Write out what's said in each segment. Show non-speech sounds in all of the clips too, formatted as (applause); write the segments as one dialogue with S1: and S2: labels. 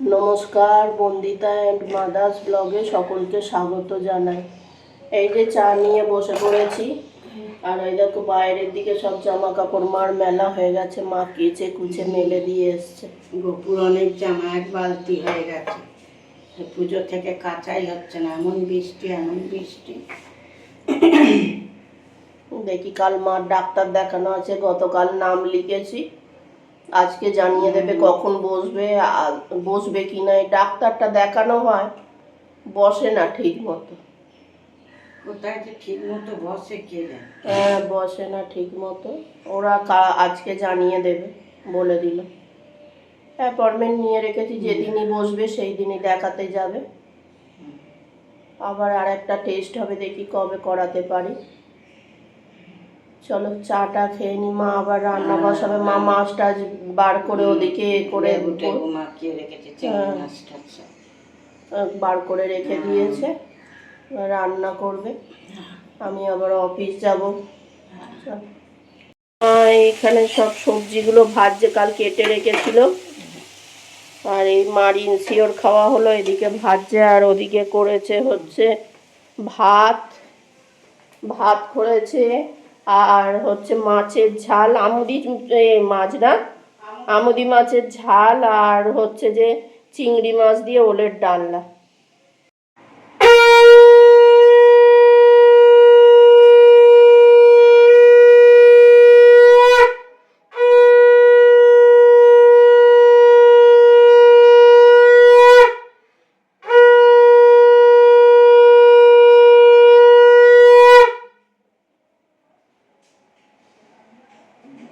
S1: নমস্কার Bandita and mother's ব্লগে সকলকে স্বাগত জানাই। এই যে চা নিয়ে বসে পড়েছি আর ওই দেখো বাইরের দিকে সব জামা কাপড় মার মেলা হয়ে গেছে মা কেচে কুচে মেলে দিয়ে এসছে।
S2: গোপুর অনেক জামা এক বালতি হয়ে গেছে। পুজো থেকে কাঁচাই হচ্ছে না এমন বৃষ্টি এমন বৃষ্টি।
S1: দেখি কাল মার ডাক্তার দেখানো আছে গতকাল নাম লিখেছি। আজকে জানিয়ে দেবে কখন বসবে বসবে কি না এই ডাক্তারটা দেখানো হয়। বসে না ঠিক মতো।
S2: কোথায় যে ঠিক মতো বসে কে
S1: হ্যাঁ বসে না ঠিক মতো। ওরা আজকে জানিয়ে দেবে বলে দিল। অ্যাপয়েন্টমেন্ট নিয়ে রেখেছি যেদিনই বসবে সেই দিনই দেখাতে যাবে। আবার আর একটা টেস্ট হবে দেখি কবে করাতে পারি। চলো চাটা খেয়ে নি মা আবার রান্না বসাবে। মা মাছ টাছ বার করে ওদিকে করে হ্যাঁ। বার করে রেখে দিয়েছে। রান্না করবে। আমি আবার অফিস যাব। এখানে সব সবজিগুলো ভাজছে কাল কেটে রেখেছিল। আর এই মার ইনসিওর খাওয়া হলো এদিকে ভাজছে আর ওদিকে করেছে হচ্ছে ভাত। ভাত করেছে আর হচ্ছে মাছের ঝাল আমুদি মাছ না? আমুদি মাছের ঝাল আর হচ্ছে যে চিংড়ি মাছ দিয়ে ওলের ডালনা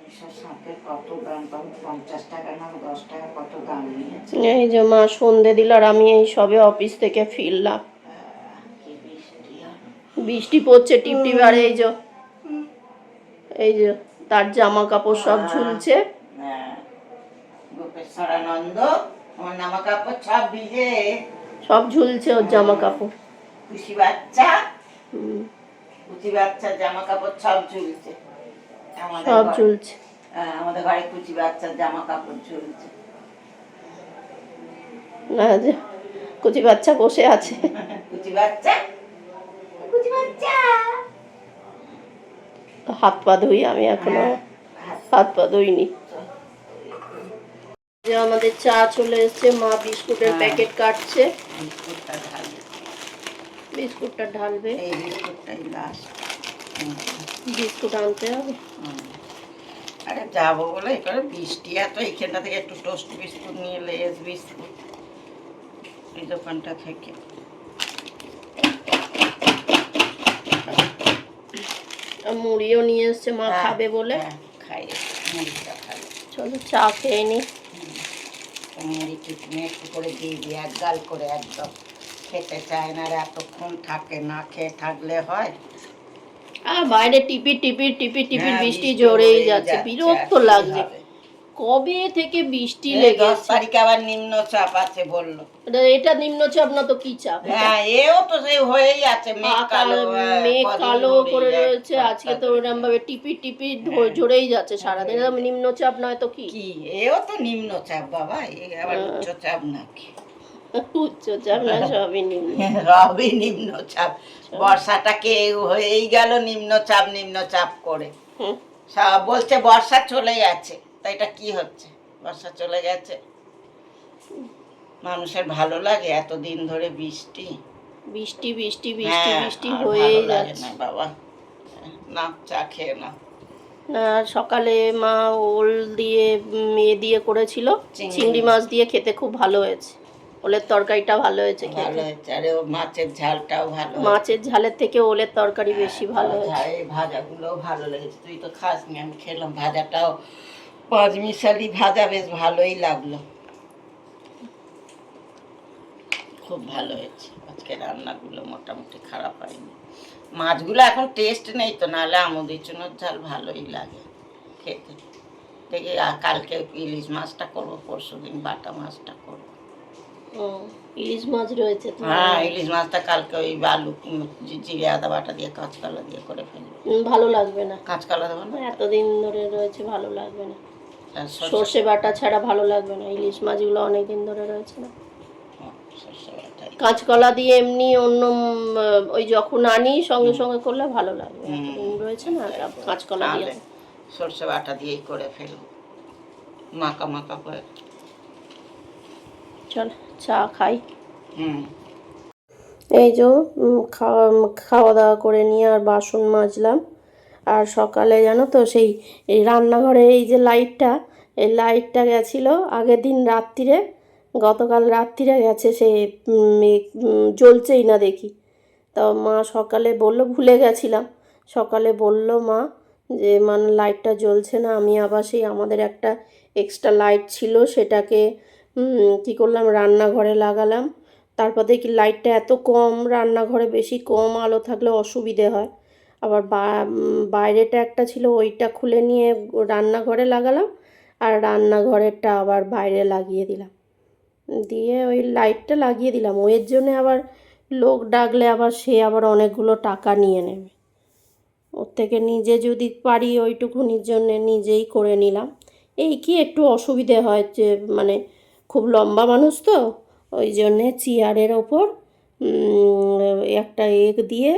S2: এসব শাকের কত দাম পাবো পঞ্চাশ টাকা না দশ টাকা কত দাম নিয়েছে
S1: এই যে মা সন্ধে দিল আর আমি এই সবে অফিস থেকে ফিরলাম।
S2: বৃষ্টি
S1: পড়ছে টিপ টিপ আর এই যে এই যে তার জামা কাপড় সব ঝুলছে।
S2: হ্যাঁ। গোপেশ্বরানন্দ আমার নামা কাপড় সব ভিজে।
S1: সব ঝুলছে ওর জামা কাপড়
S2: খুশি বাচ্চা? বাচ্চার জামা কাপড় সব ঝুলছে।
S1: সব ঝুলছে।
S2: হ্যাঁ, আমাদের ঘরে কুচি বাচ্চার জামা কাপড় ঝুলছে।
S1: কচি বাচ্চা বসে আছে।
S2: কুচি বাচ্চা? কুচি বাচ্চা?
S1: হাত পা ধুই আমি এখনও। হাত পা ধুইনি। যে আমাদের চা চলে এসেছে মা বিস্কুটের
S2: হ্যাঁ।
S1: প্যাকেট কাটছে।
S2: বিস্কুটটা ঢালি
S1: বিস্কুটটা ঢালবে। বিস্কুট আনতে হবে।
S2: আরে যাব বলে এখানে বৃষ্টি এত এইখানটা থেকে একটু টোস্ট বিস্কুট নিয়ে লেস বিস্কুট। এই দোকানটা থেকে।
S1: মুড়িও নিয়ে এসছে মা
S2: হ্যাঁ,
S1: খাবে বলে।
S2: হ্যাঁ, খাই মুড়িটা
S1: চলো চা খেয়ে নি।
S2: মুড়ি টিফিনে একটু করে দিয়ে দিই এক গাল করে একদম। খেতে চায় না আর এতক্ষণ থাকে না খেয়ে থাকলে হয়।
S1: আর বাইরে টিপি টিপি টিপি টিপি
S2: হ্যাঁ,
S1: বৃষ্টি জোরেই যাচ্ছে বিরক্ত লাগছে? কবে থেকে বৃষ্টি
S2: এই দশ তারিখে আবার নিম্ন চাপ আছে বলল।
S1: এটা- নিম্নচাপ না তো কি চাপ?
S2: হ্যাঁ এও তো সেই হয়েই আছে মেঘ কালো হ্যাঁ,
S1: মেঘ কালো করে রয়েছে আজকে তো ওরকম ভাবে টিপি টিপি ঝরেই যাচ্ছে সারাদিন। এরকম নিম্নচাপ নয় তো কি?
S2: কি? এও তো নিম্ন চাপ বাবা এ আবার
S1: হ্যাঁ।
S2: উচ্চ চাপ নাকি?
S1: উচ্চচাপ না সবই নিম্ন। (laughs)
S2: রবি নিম্ন চাপ বর্ষাটাকে হয়েই গেল নিম্ন চাপ নিম্ন চাপ করে সব বলছে বর্ষা চলে গেছে। তা এটা কি হচ্ছে? বর্ষা চলে গেছে। মানুষের ভালো লাগে এতদিন ধরে বৃষ্টি।
S1: বৃষ্টি বৃষ্টি বৃষ্টি
S2: হ্যাঁ,
S1: বৃষ্টি
S2: লাগে
S1: যাচ্ছে।
S2: বাবা। না চা খেয়ে না
S1: সকালে মা ওল দিয়ে এ দিয়ে করেছিল।
S2: চিংড়ি।
S1: মাছ দিয়ে খেতে খুব ভালো হয়েছে। ওলের তরকারিটা ভালো হয়েছে
S2: ভালো হয়েছে। আরে ও মাছের ঝালটাও ভালো
S1: মাছের ঝালের থেকে ওলের তরকারি বেশি ভালো হয়েছে।
S2: ভাজাগুলোও ভালো লেগেছে। তুই তো খাসনি আমি খেলাম। ভাজাটাও পাঁচ মিশালি ভাজা বেশ ভালোই লাগল। খুব ভালো হয়েছে। আজকে রান্নাগুলো মোটামুটি খারাপ হয়নি। মাছগুলো এখন টেস্ট নেই তো নাহলে আমুদি চুনোর ঝাল ভালোই লাগে খেতে। দেখি কালকে ইলিশ মাছটা করব পরশু দিন বাটা মাছটা করব।
S1: ও, ইলিশ মাছ রয়েছে তো?
S2: হ্যাঁ ইলিশ মাছটা কালকে ওই আলু উম, জিরে আদা বাটা দিয়ে কাঁচকলা দিয়ে করে ফেলব।
S1: ভালো লাগবে না।
S2: কাঁচকলা দেবো না?
S1: এতদিন ধরে রয়েছে ভালো লাগবে না।
S2: সর্ষে
S1: সর্ষে বাটা ছাড়া ভালো লাগবে না। ইলিশ মাছগুলো অনেক দিন ধরে রয়েছে না।
S2: হ্যাঁ,
S1: কাঁচকলা দিয়ে এমনি অন্য ওই যখন আনি সঙ্গে সঙ্গে করলে ভালো লাগবে। রয়েছে না কাঁচকলা দিয়ে।
S2: সর্ষে বাটা দিয়েই করে ফেলব। মাখা মাখা করে।
S1: চল চা খাই।
S2: হুম।
S1: এই যে খাওয়া খাওয়া দাওয়া করে নিয়ে আর বাসন মাজলাম। আর সকালে জানো তো সেই এই রান্নাঘরে এই যে লাইটটা, এই লাইটটা গেছিল আগের দিন রাত্রিরে, গতকাল রাত্রিরে গেছে সে জ্বলছেই না দেখি। তো মা সকালে বলল, ভুলে গেছিলাম। সকালে বলল মা যে মানে লাইটটা জ্বলছে না, আমি আবার সেই আমাদের একটা এক্সট্রা লাইট ছিল, সেটাকে কী করলাম, রান্নাঘরে লাগালাম। তারপর দেখি লাইটটা এত কম, রান্নাঘরে বেশি কম আলো থাকলে অসুবিধে হয়। আবার বাইরেটা একটা ছিল, ওইটা খুলে নিয়ে রান্নাঘরে লাগালাম আর রান্নাঘরেরটা আবার বাইরে লাগিয়ে দিলাম। দিয়ে ওই লাইটটা লাগিয়ে দিলাম। ওর জন্য আবার লোক ডাকলে আবার সে আবার অনেকগুলো টাকা নিয়ে নেবে। ওর থেকে নিজে যদি পারি ওইটুকুনির জন্যে নিজেই করে নিলাম। এই কি একটু অসুবিধে হয় যে মানে খুব লম্বা মানুষ তো, ওই জন্যে চেয়ারের ওপর একটা এগ দিয়ে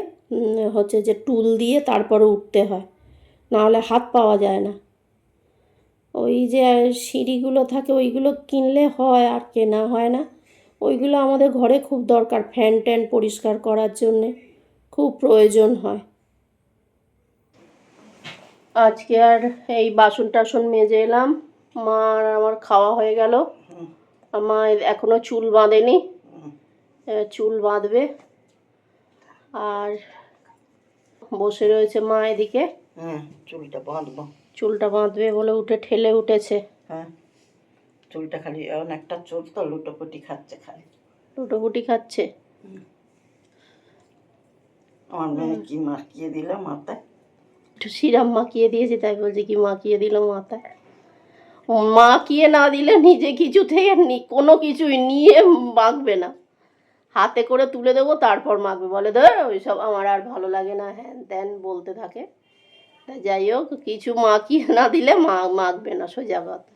S1: হচ্ছে যে টুল দিয়ে তারপরে উঠতে হয়। নাহলে হাত পাওয়া যায় না। ওই যে সিঁড়িগুলো থাকে ওইগুলো কিনলে হয় আর কেনা হয় না। ওইগুলো আমাদের ঘরে খুব দরকার ফ্যান ট্যান পরিষ্কার করার জন্যে। খুব প্রয়োজন হয়। আজকে আর এই বাসন টাসন মেজে এলাম। মা আর আমার খাওয়া হয়ে গেল। আমার এখনও চুল বাঁধেনি। চুল বাঁধবে। আর বসে রয়েছে মা এদিকে।
S2: হ্যাঁ চুলটা বাঁধবো।
S1: চুলটা বাঁধবে বলে উঠে ঠেলে উঠেছে।
S2: হ্যাঁ চুলটা খালি এখন একটা চুল তো লুটোপুটি খাচ্ছে খালি।
S1: লুটোপুটি খাচ্ছে।
S2: আমার মেয়ে কি মাখিয়ে দিল মাথায়?
S1: একটু সিরাম মাখিয়ে দিয়েছি তাই বলছি কি মাখিয়ে দিল মাথায়। মাখিয়ে না দিলে নিজে কিছু থেকে নি- কোনো কিছুই নিয়ে মাখবে না। হাতে করে তুলে দেবো তারপর মাখবে। বলে ধর ওইসব আমার আর ভালো লাগে না। হ্যান ত্যান বলতে থাকে। তা যাই হোক কিছু মাখিয়ে না দিলে মা মাখবে না সোজা কথা।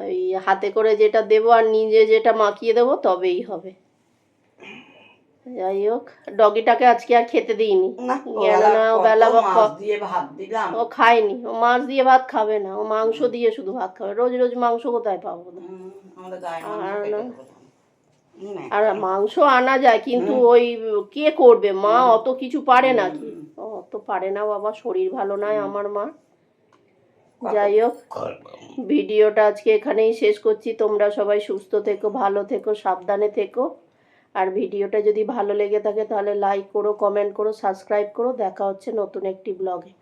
S1: ওই হাতে করে যেটা দেবো আর নিজে যেটা মাখিয়ে দেবো তবেই হবে। যাই হোক ডগিটাকে আজকে আর খেতে দিইনি। ও বেলা খায়নি ও মাছ দিয়ে ভাত খাবে না ও মাংস দিয়ে শুধু ভাত খাবে। রোজ রোজ মাংস কোথায় পাবো? না আর না।
S2: নে,
S1: আর মাংস আনা যায় কিন্তু ওই কে করবে? মা অত কিছু পারে না। কি অত পারে না বাবা শরীর ভালো নয় আমার মা। যাই হোক ভিডিওটা আজকে এখানেই শেষ করছি। তোমরা সবাই সুস্থ থেকো ভালো থেকো সাবধানে থেকো। আর ভিডিওটা যদি ভালো লেগে থাকে তাহলে লাইক করো কমেন্ট করো সাবস্ক্রাইব করো। দেখা হচ্ছে নতুন একটি ব্লগে